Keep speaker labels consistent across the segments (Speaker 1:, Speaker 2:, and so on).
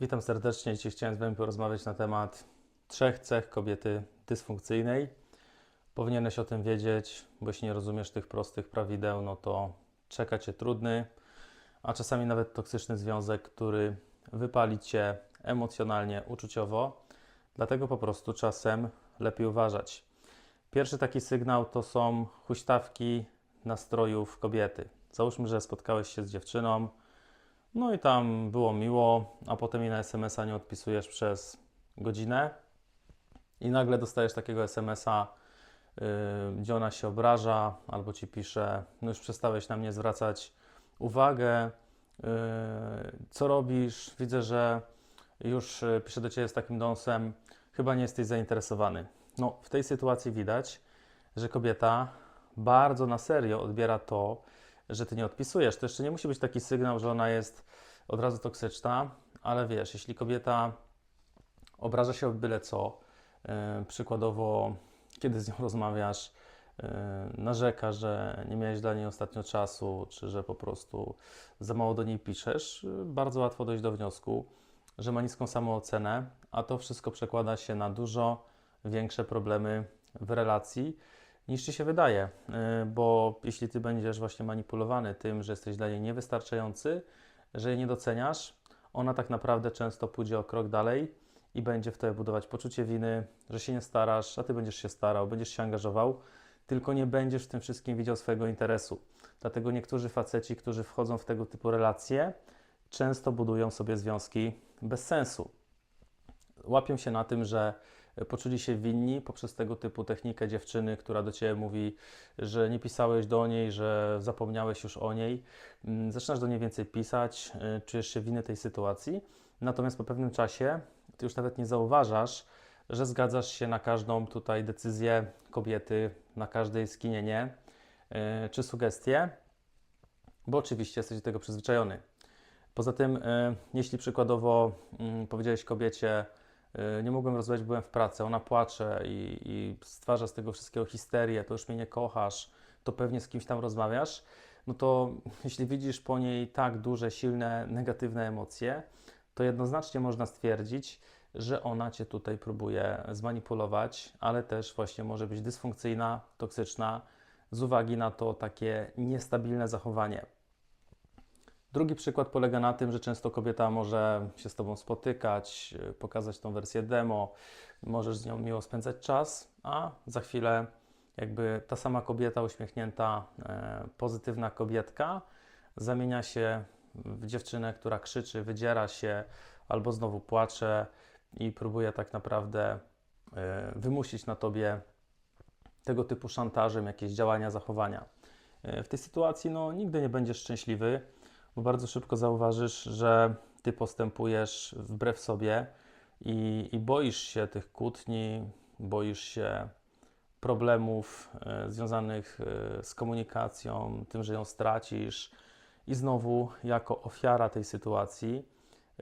Speaker 1: Witam serdecznie. Dzisiaj chciałem z Wami porozmawiać na temat trzech cech kobiety dysfunkcyjnej. Powinieneś o tym wiedzieć, bo jeśli nie rozumiesz tych prostych prawideł, no to czeka Cię trudny, a czasami nawet toksyczny związek, który wypali Cię emocjonalnie, uczuciowo. Dlatego po prostu czasem lepiej uważać. Pierwszy taki sygnał to są huśtawki nastrojów kobiety. Załóżmy, że spotkałeś się z dziewczyną, no i tam było miło, a potem jej na SMS-a nie odpisujesz przez godzinę. I nagle dostajesz takiego SMS-a, yy, gdzie ona się obraża albo ci pisze, no już przestałeś na mnie zwracać uwagę, yy, co robisz, widzę, że już yy, pisze do ciebie z takim dąsem, chyba nie jesteś zainteresowany. No, w tej sytuacji widać, że kobieta bardzo na serio odbiera to, że ty nie odpisujesz. To jeszcze nie musi być taki sygnał, że ona jest od razu toksyczna, ale wiesz, jeśli kobieta obraża się o byle co, yy, przykładowo, kiedy z nią rozmawiasz, yy, narzeka, że nie miałeś dla niej ostatnio czasu, czy że po prostu za mało do niej piszesz, yy, bardzo łatwo dojść do wniosku, że ma niską samoocenę, a to wszystko przekłada się na dużo większe problemy w relacji niż ci się wydaje, yy, bo jeśli ty będziesz właśnie manipulowany tym, że jesteś dla niej niewystarczający, że jej nie doceniasz, ona tak naprawdę często pójdzie o krok dalej i będzie w tobie budować poczucie winy, że się nie starasz, a ty będziesz się starał, będziesz się angażował, tylko nie będziesz w tym wszystkim widział swojego interesu. Dlatego niektórzy faceci, którzy wchodzą w tego typu relacje, często budują sobie związki bez sensu. Łapią się na tym, że poczuli się winni poprzez tego typu technikę dziewczyny, która do ciebie mówi, że nie pisałeś do niej, że zapomniałeś już o niej. Mm, Zaczynasz do niej więcej pisać, y, czujesz się winny tej sytuacji, natomiast po pewnym czasie ty już nawet nie zauważasz, że zgadzasz się na każdą tutaj decyzję kobiety, na każde skinienie y, czy sugestie, bo oczywiście jesteś do tego przyzwyczajony. Poza tym, jeśli przykładowo mm, powiedziałeś kobiecie, nie mogłem rozmawiać, byłem w pracy, ona płacze i, i stwarza z tego wszystkiego histerię, to już mnie nie kochasz, to pewnie z kimś tam rozmawiasz, no to jeśli widzisz po niej tak duże, silne, negatywne emocje, to jednoznacznie można stwierdzić, że ona cię tutaj próbuje zmanipulować, ale też właśnie może być dysfunkcyjna, toksyczna z uwagi na to takie niestabilne zachowanie. Drugi przykład polega na tym, że często kobieta może się z Tobą spotykać, yy, pokazać tą wersję demo, możesz z nią miło spędzać czas, a za chwilę jakby ta sama kobieta uśmiechnięta, e, pozytywna kobietka zamienia się w dziewczynę, która krzyczy, wydziera się albo znowu płacze i próbuje tak naprawdę e, wymusić na Tobie tego typu szantażem jakieś działania, zachowania. E, W tej sytuacji no, nigdy nie będziesz szczęśliwy, bo bardzo szybko zauważysz, że Ty postępujesz wbrew sobie i, i boisz się tych kłótni, boisz się problemów e, związanych e, z komunikacją, tym, że ją stracisz i znowu jako ofiara tej sytuacji,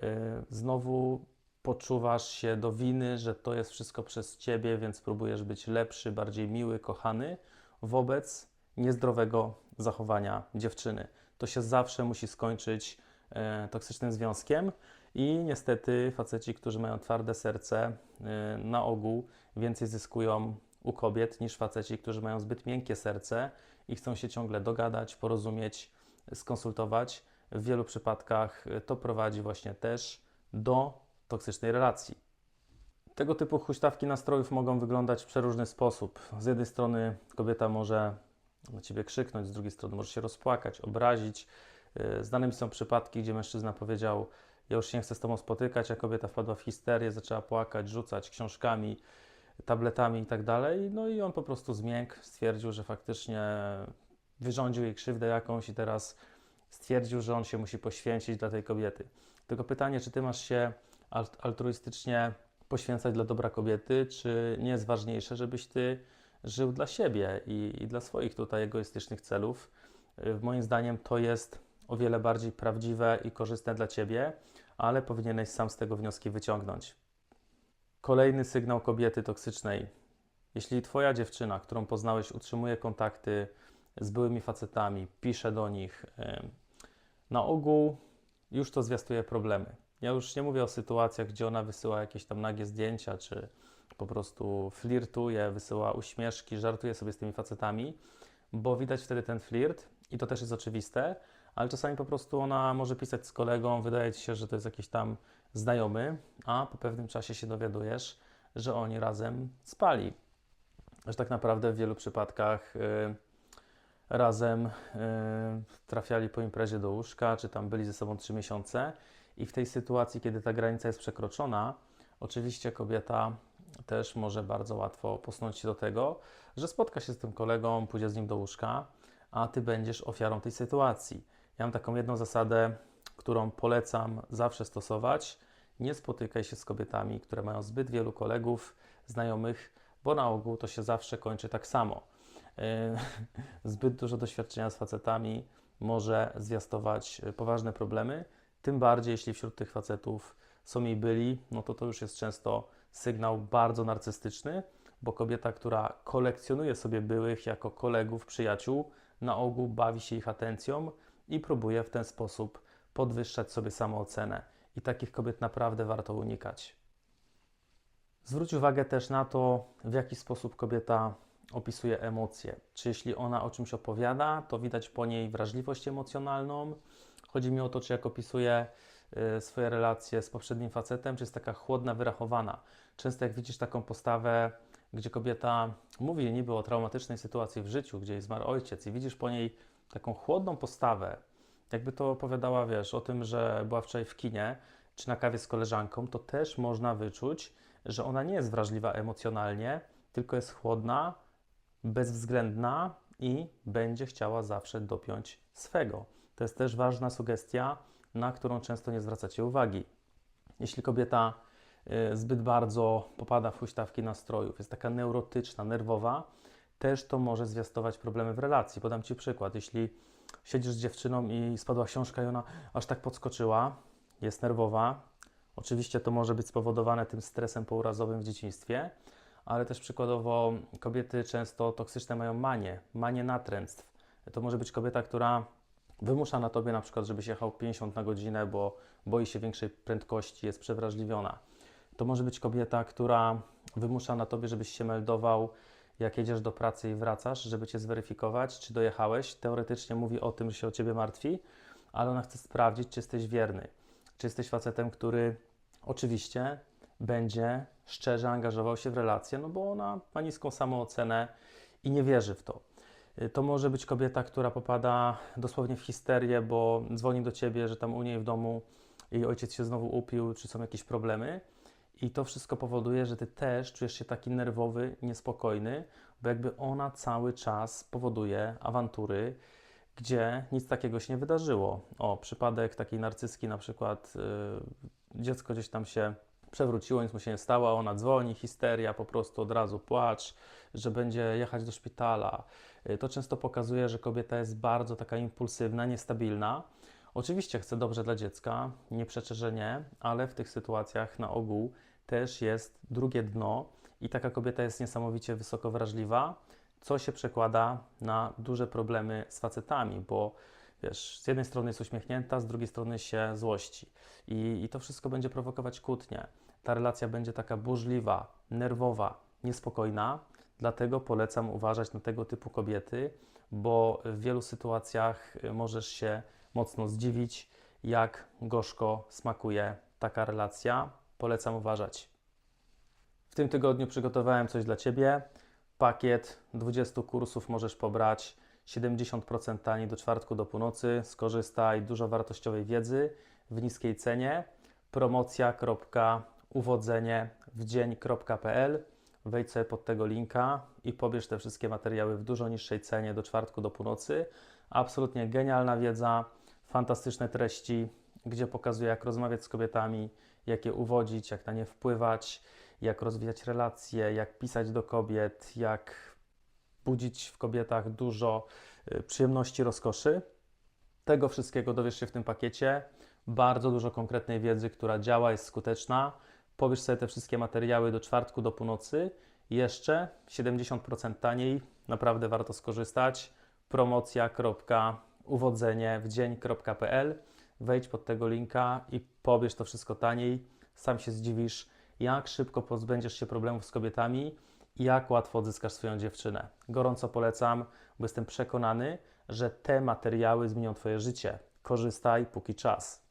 Speaker 1: e, znowu poczuwasz się do winy, że to jest wszystko przez Ciebie, więc próbujesz być lepszy, bardziej miły, kochany wobec niezdrowego zachowania dziewczyny. To się zawsze musi skończyć e, toksycznym związkiem i niestety faceci, którzy mają twarde serce, e, na ogół więcej zyskują u kobiet niż faceci, którzy mają zbyt miękkie serce i chcą się ciągle dogadać, porozumieć, skonsultować. W wielu przypadkach e, to prowadzi właśnie też do toksycznej relacji. Tego typu huśtawki nastrojów mogą wyglądać w przeróżny sposób. Z jednej strony kobieta może na ciebie krzyknąć, z drugiej strony może się rozpłakać, obrazić. Yy, Znane mi są przypadki, gdzie mężczyzna powiedział: Ja już się nie chcę z tobą spotykać, a kobieta wpadła w histerię, zaczęła płakać, rzucać książkami, tabletami i tak. No i on po prostu zmiękł, stwierdził, że faktycznie wyrządził jej krzywdę jakąś i teraz stwierdził, że on się musi poświęcić dla tej kobiety. Tylko pytanie, czy ty masz się alt- altruistycznie poświęcać dla dobra kobiety, czy nie jest ważniejsze, żebyś ty żył dla siebie i, i dla swoich tutaj egoistycznych celów. Y, Moim zdaniem to jest o wiele bardziej prawdziwe i korzystne dla ciebie, ale powinieneś sam z tego wnioski wyciągnąć. Kolejny sygnał kobiety toksycznej. Jeśli twoja dziewczyna, którą poznałeś, utrzymuje kontakty z byłymi facetami, pisze do nich, ym, na ogół już to zwiastuje problemy. Ja już nie mówię o sytuacjach, gdzie ona wysyła jakieś tam nagie zdjęcia, czy po prostu flirtuje, wysyła uśmieszki, żartuje sobie z tymi facetami, bo widać wtedy ten flirt i to też jest oczywiste, ale czasami po prostu ona może pisać z kolegą, wydaje ci się, że to jest jakiś tam znajomy, a po pewnym czasie się dowiadujesz, że oni razem spali. Że tak naprawdę w wielu przypadkach y, razem y, trafiali po imprezie do łóżka, czy tam byli ze sobą trzy miesiące. I w tej sytuacji, kiedy ta granica jest przekroczona, oczywiście kobieta też może bardzo łatwo posnąć się do tego, że spotka się z tym kolegą, pójdzie z nim do łóżka, a ty będziesz ofiarą tej sytuacji. Ja mam taką jedną zasadę, którą polecam zawsze stosować. Nie spotykaj się z kobietami, które mają zbyt wielu kolegów, znajomych, bo na ogół to się zawsze kończy tak samo. Yy, Zbyt dużo doświadczenia z facetami może zwiastować yy, poważne problemy, tym bardziej jeśli wśród tych facetów są i byli, no to to już jest często sygnał bardzo narcystyczny, bo kobieta, która kolekcjonuje sobie byłych jako kolegów, przyjaciół, na ogół bawi się ich atencją i próbuje w ten sposób podwyższać sobie samoocenę. I takich kobiet naprawdę warto unikać. Zwróć uwagę też na to, w jaki sposób kobieta opisuje emocje. Czy jeśli ona o czymś opowiada, to widać po niej wrażliwość emocjonalną. Chodzi mi o to, czy jak opisuje swoje relacje z poprzednim facetem, czy jest taka chłodna, wyrachowana. Często jak widzisz taką postawę, gdzie kobieta mówi niby o traumatycznej sytuacji w życiu, gdzie jej zmarł ojciec i widzisz po niej taką chłodną postawę, jakby to opowiadała, wiesz, o tym, że była wczoraj w kinie, czy na kawie z koleżanką, to też można wyczuć, że ona nie jest wrażliwa emocjonalnie, tylko jest chłodna, bezwzględna i będzie chciała zawsze dopiąć swego. To jest też ważna sugestia, na którą często nie zwracacie uwagi. Jeśli kobieta y, zbyt bardzo popada w huśtawki nastrojów, jest taka neurotyczna, nerwowa, też to może zwiastować problemy w relacji. Podam Ci przykład. Jeśli siedzisz z dziewczyną i spadła książka i ona aż tak podskoczyła, jest nerwowa, oczywiście to może być spowodowane tym stresem pourazowym w dzieciństwie, ale też przykładowo kobiety często toksyczne mają manię, manię natręctw. To może być kobieta, która wymusza na tobie na przykład, żebyś jechał 50 na godzinę, bo boi się większej prędkości, jest przewrażliwiona. To może być kobieta, która wymusza na tobie, żebyś się meldował, jak jedziesz do pracy i wracasz, żeby cię zweryfikować, czy dojechałeś. Teoretycznie mówi o tym, że się o ciebie martwi, ale ona chce sprawdzić, czy jesteś wierny. Czy jesteś facetem, który oczywiście będzie szczerze angażował się w relację, no bo ona ma niską samoocenę i nie wierzy w to. Y, To może być kobieta, która popada dosłownie w histerię, bo dzwoni do ciebie, że tam u niej w domu jej ojciec się znowu upił, czy są jakieś problemy. I to wszystko powoduje, że ty też czujesz się taki nerwowy, niespokojny, bo jakby ona cały czas powoduje awantury, gdzie nic takiego się nie wydarzyło. O, przypadek takiej narcyzki, na przykład yy, dziecko gdzieś tam się przewróciło, nic mu się nie stało, ona dzwoni, histeria, po prostu od razu płacz, że będzie jechać do szpitala. Y, To często pokazuje, że kobieta jest bardzo taka impulsywna, niestabilna. Oczywiście chce dobrze dla dziecka, nie przeczę, że nie, ale w tych sytuacjach na ogół też jest drugie dno i taka kobieta jest niesamowicie wysoko wrażliwa, co się przekłada na duże problemy z facetami, bo wiesz, z jednej strony jest uśmiechnięta, z drugiej strony się złości. I, I to wszystko będzie prowokować kłótnie. Ta relacja będzie taka burzliwa, nerwowa, niespokojna. Dlatego polecam uważać na tego typu kobiety, bo w wielu sytuacjach y, możesz się mocno zdziwić, jak gorzko smakuje taka relacja. Polecam uważać. W tym tygodniu przygotowałem coś dla Ciebie. Pakiet 20 kursów możesz pobrać 70% taniej do czwartku do północy. Skorzystaj dużo wartościowej wiedzy w niskiej cenie. Promocja.uwodzenie w dzień.pl Wejdź sobie pod tego linka i pobierz te wszystkie materiały w dużo niższej cenie do czwartku do północy. Absolutnie genialna wiedza, fantastyczne treści, gdzie pokazuję, jak rozmawiać z kobietami, jak je uwodzić, jak na nie wpływać, jak rozwijać relacje, jak pisać do kobiet, jak budzić w kobietach dużo y, przyjemności, rozkoszy. Tego wszystkiego dowiesz się w tym pakiecie. Bardzo dużo konkretnej wiedzy, która działa, jest skuteczna. Pobierz sobie te wszystkie materiały do czwartku do północy. Jeszcze 70% taniej. Naprawdę warto skorzystać. Promocja.uwodzenie w dzień.pl wejdź pod tego linka i pobierz to wszystko taniej. Sam się zdziwisz, jak szybko pozbędziesz się problemów z kobietami jak łatwo odzyskasz swoją dziewczynę. Gorąco polecam, bo jestem przekonany, że te materiały zmienią Twoje życie. Korzystaj, póki czas.